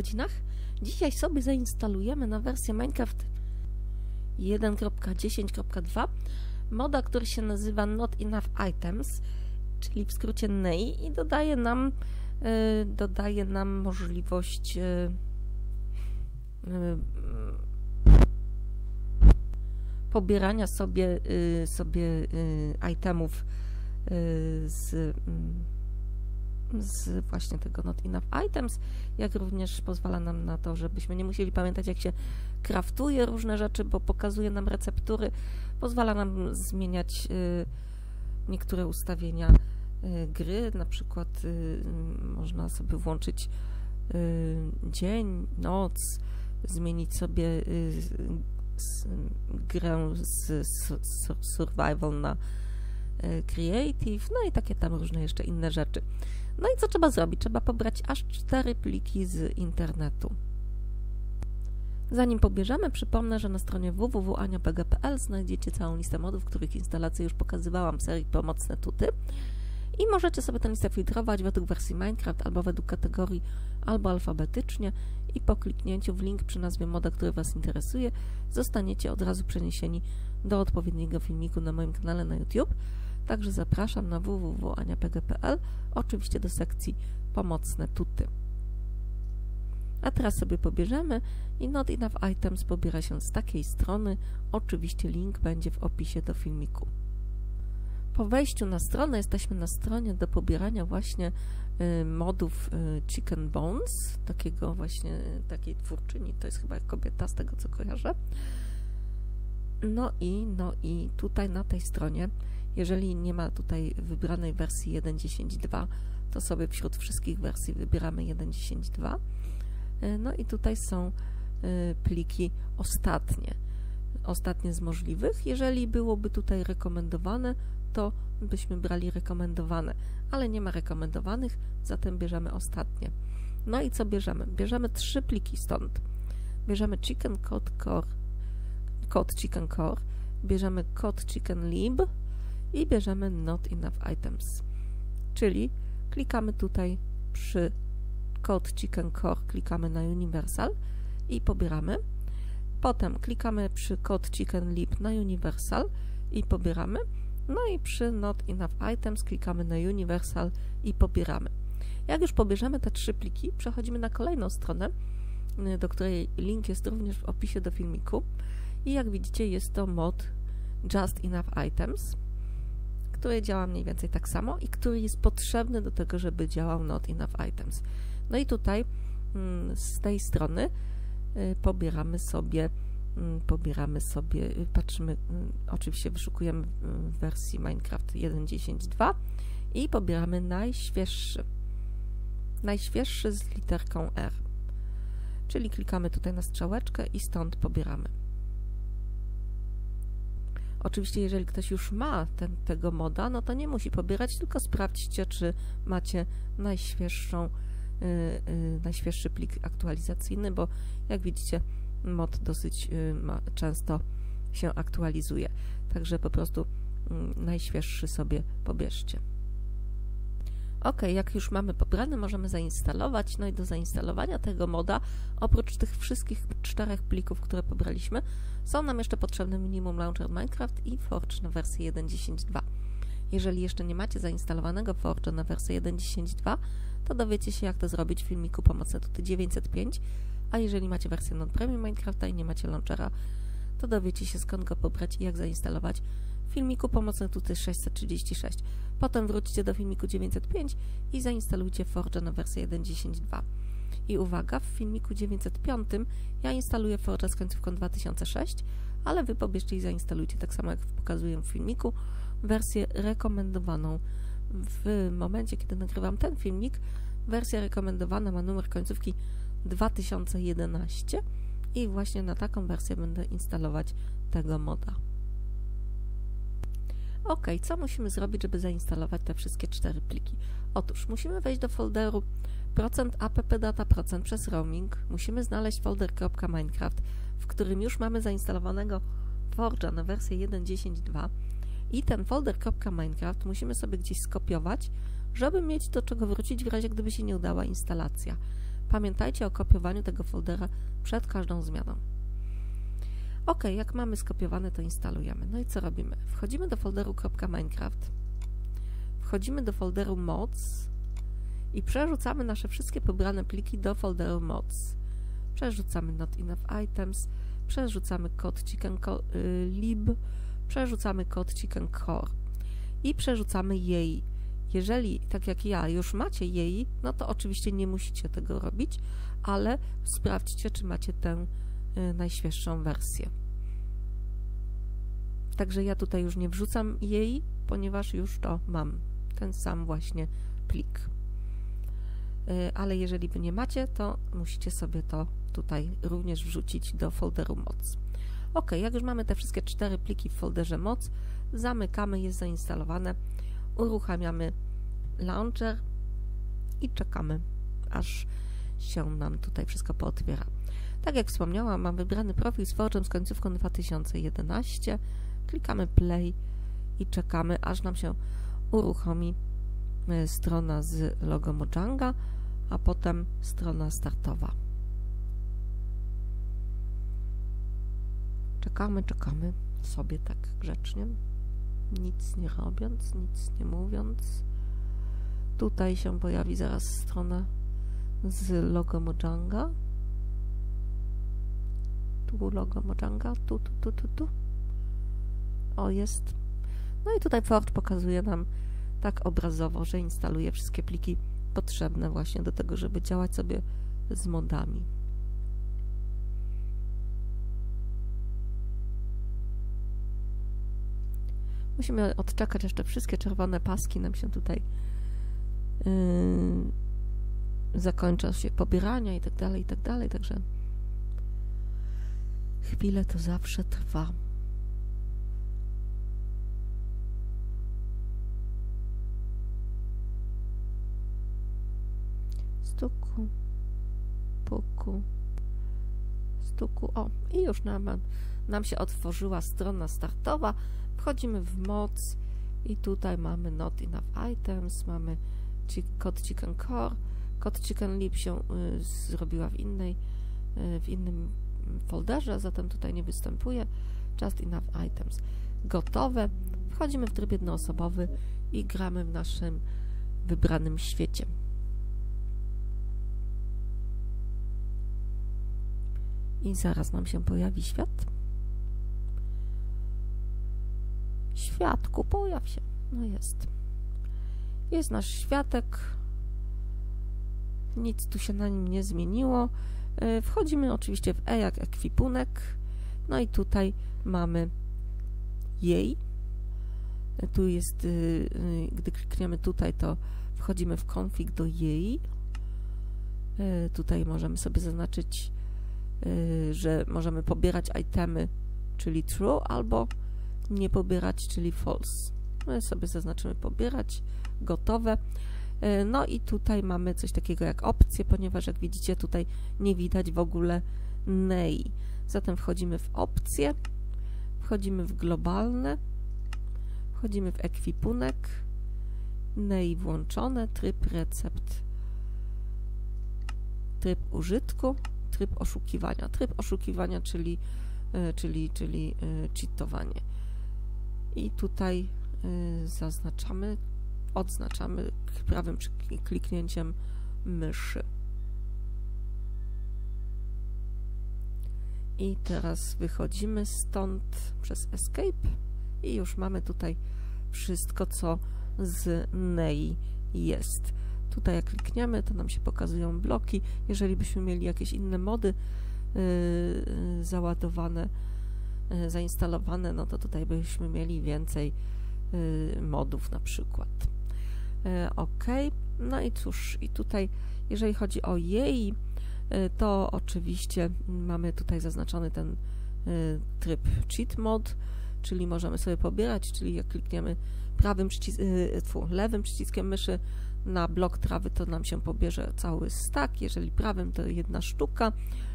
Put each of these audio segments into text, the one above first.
godzinach. Dzisiaj sobie zainstalujemy na wersję Minecraft 1.10.2 moda, który się nazywa Not Enough Items, czyli w skrócie NEI i dodaje nam, y, dodaje nam możliwość y, y, pobierania sobie, sobie itemów z mm, z właśnie tego Not Enough Items, jak również pozwala nam na to, żebyśmy nie musieli pamiętać, jak się kraftuje różne rzeczy, bo pokazuje nam receptury, pozwala nam zmieniać y, niektóre ustawienia y, gry, na przykład y, można sobie włączyć dzień, noc, zmienić sobie grę z survival na creative, no i takie tam różne jeszcze inne rzeczy. No i co trzeba zrobić? Trzeba pobrać aż cztery pliki z internetu. Zanim pobierzemy, przypomnę, że na stronie www.aniapg.pl znajdziecie całą listę modów, których instalację już pokazywałam w serii Pomocne Tuty. I możecie sobie tę listę filtrować według wersji Minecraft albo według kategorii, albo alfabetycznie i po kliknięciu w link przy nazwie moda, który Was interesuje, zostaniecie od razu przeniesieni do odpowiedniego filmiku na moim kanale na YouTube. Także zapraszam na www.aniapg.pl, oczywiście do sekcji pomocne tuty. A teraz sobie pobierzemy i Not Enough Items pobiera się z takiej strony. Oczywiście link będzie w opisie do filmiku. Po wejściu na stronę jesteśmy na stronie do pobierania właśnie y, modów y, Chicken Bones, takiego właśnie, takiej twórczyni, to jest chyba kobieta z tego co kojarzę. No i, no i tutaj na tej stronie jeżeli nie ma tutaj wybranej wersji 1.10.2, to sobie wśród wszystkich wersji wybieramy 1.10.2. E, no i tutaj są e, pliki ostatnie. Ostatnie z możliwych. Jeżeli byłoby tutaj rekomendowane, to byśmy brali rekomendowane, ale nie ma rekomendowanych, zatem bierzemy ostatnie. No i co bierzemy? Bierzemy trzy pliki stąd. Bierzemy chicken code core, code chicken core, bierzemy code chicken lib, i bierzemy Not Enough Items. Czyli klikamy tutaj przy Code Chicken Core, klikamy na Universal i pobieramy. Potem klikamy przy Code Chicken Lib na Universal i pobieramy. No i przy Not Enough Items klikamy na Universal i pobieramy. Jak już pobierzemy te trzy pliki, przechodzimy na kolejną stronę, do której link jest również w opisie do filmiku. I jak widzicie, jest to mod Just Enough Items który działa mniej więcej tak samo i który jest potrzebny do tego, żeby działał not enough items. No i tutaj mm, z tej strony y, pobieramy sobie mm, pobieramy sobie, y, patrzymy, mm, oczywiście wyszukujemy w wersji Minecraft 1.10.2 i pobieramy najświeższy. Najświeższy z literką R. Czyli klikamy tutaj na strzałeczkę i stąd pobieramy. Oczywiście, jeżeli ktoś już ma ten, tego moda, no to nie musi pobierać, tylko sprawdźcie, czy macie najświeższą, yy, yy, najświeższy plik aktualizacyjny, bo jak widzicie, mod dosyć ma, często się aktualizuje. Także po prostu mm, najświeższy sobie pobierzcie. Ok, jak już mamy pobrany, możemy zainstalować. No i do zainstalowania tego moda, oprócz tych wszystkich czterech plików, które pobraliśmy, są nam jeszcze potrzebne Minimum Launcher Minecraft i Forge na wersję 1.10.2. Jeżeli jeszcze nie macie zainstalowanego Forge na wersję 1.10.2, to dowiecie się, jak to zrobić w filmiku Pomocne Tuty 905, a jeżeli macie wersję non-premium Minecrafta i nie macie launchera, to dowiecie się, skąd go pobrać i jak zainstalować filmiku Pomocne Tuty 636. Potem wróćcie do filmiku 905 i zainstalujcie Forge na wersję 1.10.2. I uwaga, w filmiku 905 ja instaluję Forge z końcówką 2006, ale Wy pobierzcie i zainstalujcie, tak samo jak pokazuję w filmiku, wersję rekomendowaną. W momencie, kiedy nagrywam ten filmik, wersja rekomendowana ma numer końcówki 2011 i właśnie na taką wersję będę instalować tego moda. Ok, co musimy zrobić, żeby zainstalować te wszystkie cztery pliki? Otóż musimy wejść do folderu appdata procent przez roaming. Musimy znaleźć folder .minecraft, w którym już mamy zainstalowanego Forge'a na wersję 1.10.2 i ten folder .minecraft musimy sobie gdzieś skopiować, żeby mieć do czego wrócić w razie gdyby się nie udała instalacja. Pamiętajcie o kopiowaniu tego foldera przed każdą zmianą. Ok, jak mamy skopiowane, to instalujemy. No i co robimy? Wchodzimy do folderu .minecraft, wchodzimy do folderu mods i przerzucamy nasze wszystkie pobrane pliki do folderu mods. Przerzucamy not enough items, przerzucamy kod chicken y, lib, przerzucamy kod chicken core i przerzucamy jej. Jeżeli, tak jak ja, już macie jej, no to oczywiście nie musicie tego robić, ale sprawdźcie, czy macie tę y, najświeższą wersję. Także ja tutaj już nie wrzucam jej, ponieważ już to mam, ten sam właśnie plik. Y, ale jeżeli Wy nie macie, to musicie sobie to tutaj również wrzucić do folderu moc. Ok, jak już mamy te wszystkie cztery pliki w folderze moc, zamykamy, jest zainstalowane, uruchamiamy launcher i czekamy, aż się nam tutaj wszystko pootwiera. Tak jak wspomniałam, mam wybrany profil z Forge'em z końcówką 2011. Klikamy play i czekamy, aż nam się uruchomi e, strona z logo Mojanga, a potem strona startowa. Czekamy, czekamy sobie tak grzecznie, nic nie robiąc, nic nie mówiąc. Tutaj się pojawi zaraz strona z logo Mojanga. Tu logo Mojanga, tu, tu, tu, tu, tu. O, jest. No i tutaj Ford pokazuje nam tak obrazowo, że instaluje wszystkie pliki potrzebne właśnie do tego, żeby działać sobie z modami. Musimy odczekać jeszcze wszystkie czerwone paski nam się tutaj yy, się pobierania i tak dalej, i tak dalej, także chwilę to zawsze trwa. Stuku, puku, stuku, o i już nam, nam się otworzyła strona startowa, Wchodzimy w moc i tutaj mamy not enough items, mamy kod chicken core, kod chicken lib się y, zrobiła w innej, y, w innym folderze, zatem tutaj nie występuje just enough items. Gotowe. Wchodzimy w tryb jednoosobowy i gramy w naszym wybranym świecie. I zaraz nam się pojawi świat. Światku, pojaw się. No jest. Jest nasz światek. Nic tu się na nim nie zmieniło. E, wchodzimy oczywiście w E jak ekwipunek. No i tutaj mamy jej. E, tu jest, y, gdy klikniemy tutaj, to wchodzimy w config do jej. E, tutaj możemy sobie zaznaczyć, że możemy pobierać itemy, czyli true, albo nie pobierać, czyli false. My sobie zaznaczymy pobierać, gotowe. E, no i tutaj mamy coś takiego jak opcje, ponieważ jak widzicie tutaj nie widać w ogóle NEI. Zatem wchodzimy w opcje, wchodzimy w globalne, wchodzimy w ekwipunek, NEI włączone, tryb recept, tryb użytku, tryb oszukiwania. Tryb oszukiwania, czyli, e, czyli, czyli e, cheatowanie i tutaj y, zaznaczamy, odznaczamy prawym kliknięciem myszy. I teraz wychodzimy stąd przez Escape i już mamy tutaj wszystko, co z NEI jest. Tutaj jak klikniemy, to nam się pokazują bloki. Jeżeli byśmy mieli jakieś inne mody yy, załadowane, E, zainstalowane, no to tutaj byśmy mieli więcej modów na przykład. Ok, no i cóż, i tutaj jeżeli chodzi o jej, to oczywiście mamy tutaj zaznaczony ten tryb cheat mod, czyli możemy sobie pobierać, czyli jak klikniemy prawym przycis lewym przyciskiem myszy na blok trawy, to nam się pobierze cały stack, jeżeli prawym to jedna sztuka,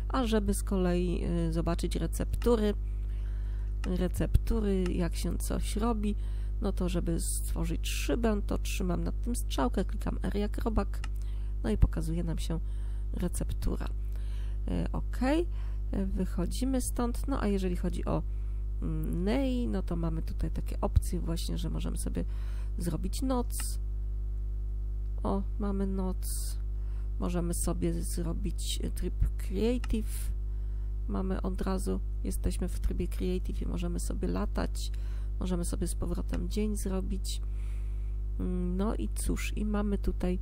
a żeby z kolei zobaczyć receptury, receptury, jak się coś robi, no to żeby stworzyć szybę, to trzymam nad tym strzałkę, klikam R jak robak, no i pokazuje nam się receptura. OK, wychodzimy stąd. No a jeżeli chodzi o mm, NEI, no to mamy tutaj takie opcje właśnie, że możemy sobie zrobić noc. O, mamy noc. Możemy sobie zrobić tryb Creative. Mamy od razu, jesteśmy w trybie Creative i możemy sobie latać. Możemy sobie z powrotem dzień zrobić. Mm, no i cóż, i mamy tutaj,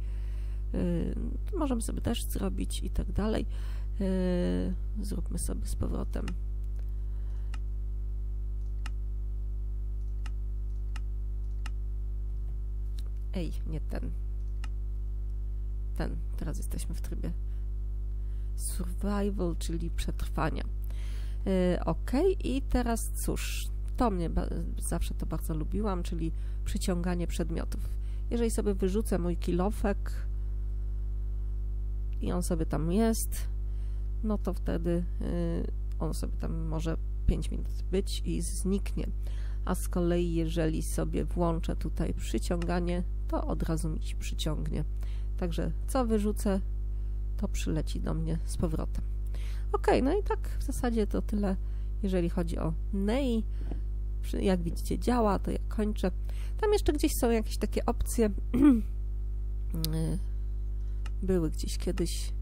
yy, możemy sobie też zrobić i tak dalej. Yy, zróbmy sobie z powrotem. Ej, nie ten. Ten. Teraz jesteśmy w trybie survival, czyli przetrwania. Yy, ok, i teraz cóż, to mnie zawsze to bardzo lubiłam, czyli przyciąganie przedmiotów. Jeżeli sobie wyrzucę mój kilofek i on sobie tam jest, no to wtedy y, on sobie tam może 5 minut być i zniknie. A z kolei, jeżeli sobie włączę tutaj przyciąganie, to od razu mi się przyciągnie. Także co wyrzucę, to przyleci do mnie z powrotem. Ok, no i tak w zasadzie to tyle, jeżeli chodzi o NEI. Jak widzicie, działa, to ja kończę. Tam jeszcze gdzieś są jakieś takie opcje. Były gdzieś kiedyś,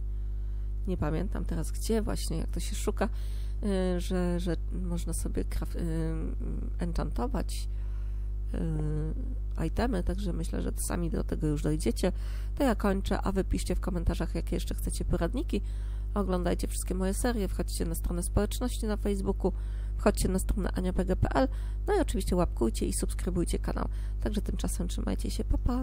nie pamiętam teraz gdzie, właśnie jak to się szuka, y, że, że można sobie y, enchantować Y, itemy, także myślę, że sami do tego już dojdziecie. To ja kończę, a wypiszcie w komentarzach, jakie jeszcze chcecie poradniki. Oglądajcie wszystkie moje serie, wchodźcie na stronę społeczności na Facebooku, wchodźcie na stronę aniapg.pl, no i oczywiście łapkujcie i subskrybujcie kanał. Także tymczasem trzymajcie się, pa pa!